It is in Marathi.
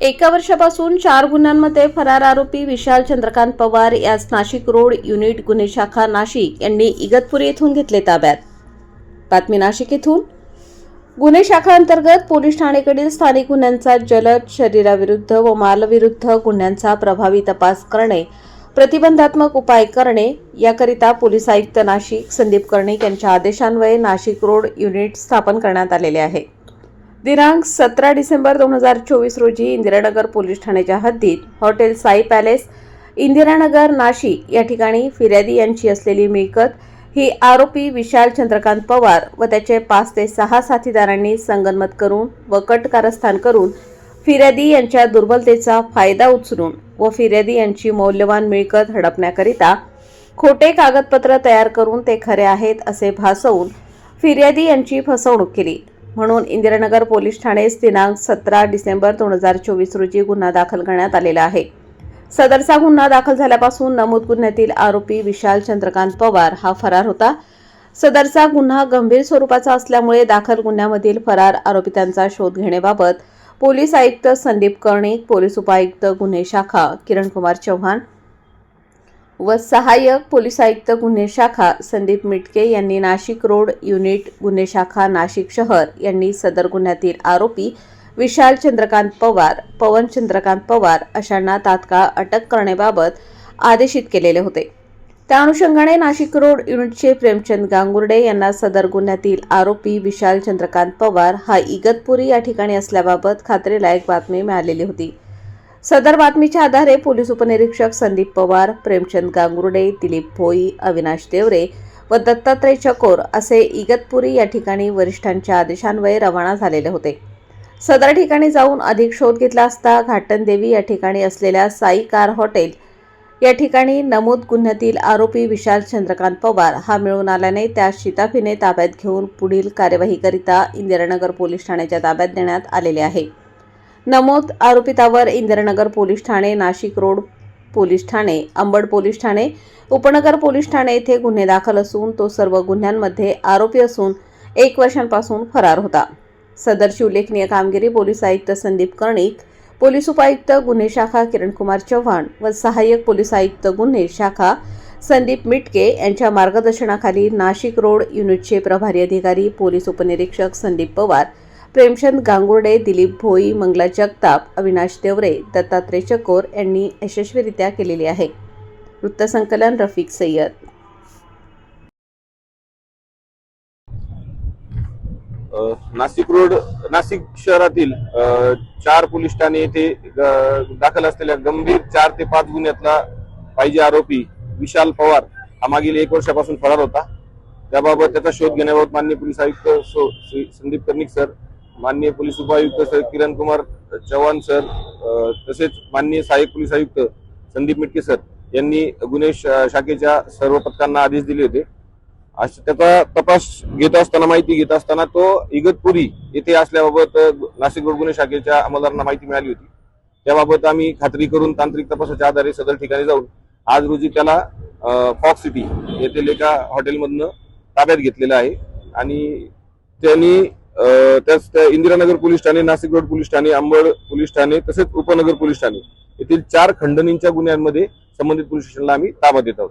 एका वर्षापासून चार गुन्ह्यांमध्ये फरार आरोपी विशाल चंद्रकांत पवार यास नाशिक रोड युनिट गुन्हे शाखा नाशिक यांनी इगतपुरी येथून घेतले ताब्यात. बातमी नाशिक येथून. गुन्हे शाखा अंतर्गत पोलीस ठाणेकडील स्थानिक गुन्ह्यांचा जलद शरीराविरुद्ध व मालविरुद्ध गुन्ह्यांचा प्रभावी तपास करणे प्रतिबंधात्मक उपाय करणे याकरिता पोलीस आयुक्त नाशिक संदीप कर्णिक यांच्या आदेशान्वये नाशिक रोड युनिट स्थापन करण्यात आलेले आहे. दिनांक सतरा डिसेंबर दोन हजार चोवीस रोजी इंदिरानगर पोलीस ठाण्याच्या हद्दीत हॉटेल साई पॅलेस इंदिरानगर नाशिक या ठिकाणी फिर्यादी यांची असलेली मिळकत ही आरोपी विशाल चंद्रकांत पवार व त्याचे पाच ते सहा साथीदारांनी संगनमत करून व कट कारस्थान करून फिर्यादी यांच्या दुर्बलतेचा फायदा उचलून व फिर्यादी यांची मौल्यवान मिळकत हडपण्याकरिता खोटे कागदपत्र तयार करून ते खरे आहेत असे भासवून फिर्यादी यांची फसवणूक केली. म्हणून इंदिरानगर पोलीस ठाणे दिनांक सतरा डिसेंबर दोन हजार चोवीस रोजी गुन्हा दाखल करण्यात आलेला आहे. सदरचा गुन्हा दाखल झाल्यापासून नमूद गुन्ह्यातील आरोपी विशाल चंद्रकांत पवार हा फरार होता. सदरचा गुन्हा गंभीर स्वरूपाचा असल्यामुळे दाखल गुन्ह्यामधील फरार आरोपितांचा शोध घेण्याबाबत पोलीस आयुक्त संदीप कर्णिक पोलीस उपायुक्त गुन्हे शाखा किरणकुमार चव्हाण व सहाय्यक पोलीस आयुक्त गुन्हे शाखा संदीप मिटके यांनी नाशिक रोड युनिट गुन्हे शाखा नाशिक शहर यांनी सदर गुन्ह्यातील आरोपी विशाल चंद्रकांत पवार पवन चंद्रकांत पवार अशांना तात्काळ अटक करण्याबाबत आदेशित केलेले होते. त्या अनुषंगाने नाशिक रोड युनिटचे प्रेमचंद गांगुर्डे यांना सदर गुन्ह्यातील आरोपी विशाल चंद्रकांत पवार हा इगतपुरी या ठिकाणी असल्याबाबत खात्रीलायक बातमी मिळालेली होती. सदर बातमीच्या आधारे पोलीस उपनिरीक्षक संदीप पवार प्रेमचंद गांगुर्डे दिलीप भोई अविनाश देवरे व दत्तात्रय चकोर असे इगतपुरी या ठिकाणी वरिष्ठांच्या आदेशान्वये रवाना झालेले होते. सदर ठिकाणी जाऊन अधिक शोध घेतला असता घाटनदेवी या ठिकाणी असलेल्या साई कार हॉटेल या ठिकाणी नमूद गुन्ह्यातील आरोपी विशाल चंद्रकांत पवार हा मिळून आल्याने त्यास शिताफीने ताब्यात घेऊन पुढील कार्यवाहीकरिता इंदिरानगर पोलीस ठाण्याच्या ताब्यात देण्यात आलेले आहे. नमोद आरोपितावर इंदिरानगर पोलीस ठाणे नाशिक रोड पोलीस ठाणे अंबड पोलीस ठाणे उपनगर पोलीस ठाणे येथे गुन्हे दाखल असून तो सर्व गुन्ह्यांमध्ये आरोपी असून एक वर्षांपासून फरार होता. सदरची उल्लेखनीय कामगिरी पोलीस आयुक्त संदीप कर्णिक पोलीस उपायुक्त गुन्हे शाखा किरणकुमार चव्हाण व सहाय्यक पोलीस आयुक्त गुन्हे शाखा संदीप मिटके यांच्या मार्गदर्शनाखाली नाशिक रोड युनिटचे प्रभारी अधिकारी पोलीस उपनिरीक्षक संदीप पवार प्रेमचंद गांगुर्डे दिलीप भोई मंगला जगताप अविनाश देवरे दत्तात्रय चकोर यांनी यशस्वीरित्या केलेली आहे. वृत्तसंकलन रफिक सय्यद. नाशिक रोड नाशिक शहरातील चार पोलीस ठाणे येथे दाखल असलेल्या गंभीर चार ते पाच गुन्ह्यातला पाहिजे आरोपी विशाल पवार हा मागील एक वर्षापासून फरार होता. त्याबाबत त्याचा शोध घेण्याबाबत माननीय पोलीस आयुक्त संदीप कर्णिक सर माननीय पोलीस उपायुक्त सर किरण कुमार चव्हाण सर तसेच माननीय सहाय्यक पोलीस आयुक्त संदीप मिटके सर यांनी गुन्हे शा- शाखेच्या सर्व पथकांना आदेश दिले होते. त्याचा तपास घेत असताना माहिती घेत असताना तो इगतपुरी येथे असल्याबाबत नाशिक रोड गुन्हे शाखेच्या अंमलदारांना माहिती मिळाली होती. त्याबाबत आम्ही खात्री करून तांत्रिक तपासाच्या आधारे सदर ठिकाणी जाऊन आज रोजी त्याला फॉक्स सिटी येथील एका हॉटेलमधनं ताब्यात घेतलेलं आहे. आणि त्यांनी त्याच त्या इंदिरानगर पोलीस ठाणे नाशिक रोड पोलीस ठाणे अंबड पोलीस ठाणे तसेच उपनगर पोलीस ठाणे. येथील चार खंडणींच्या गुन्ह्यांमध्ये संबंधित पोलीस स्टेशनला आम्ही ताबा देत आहोत.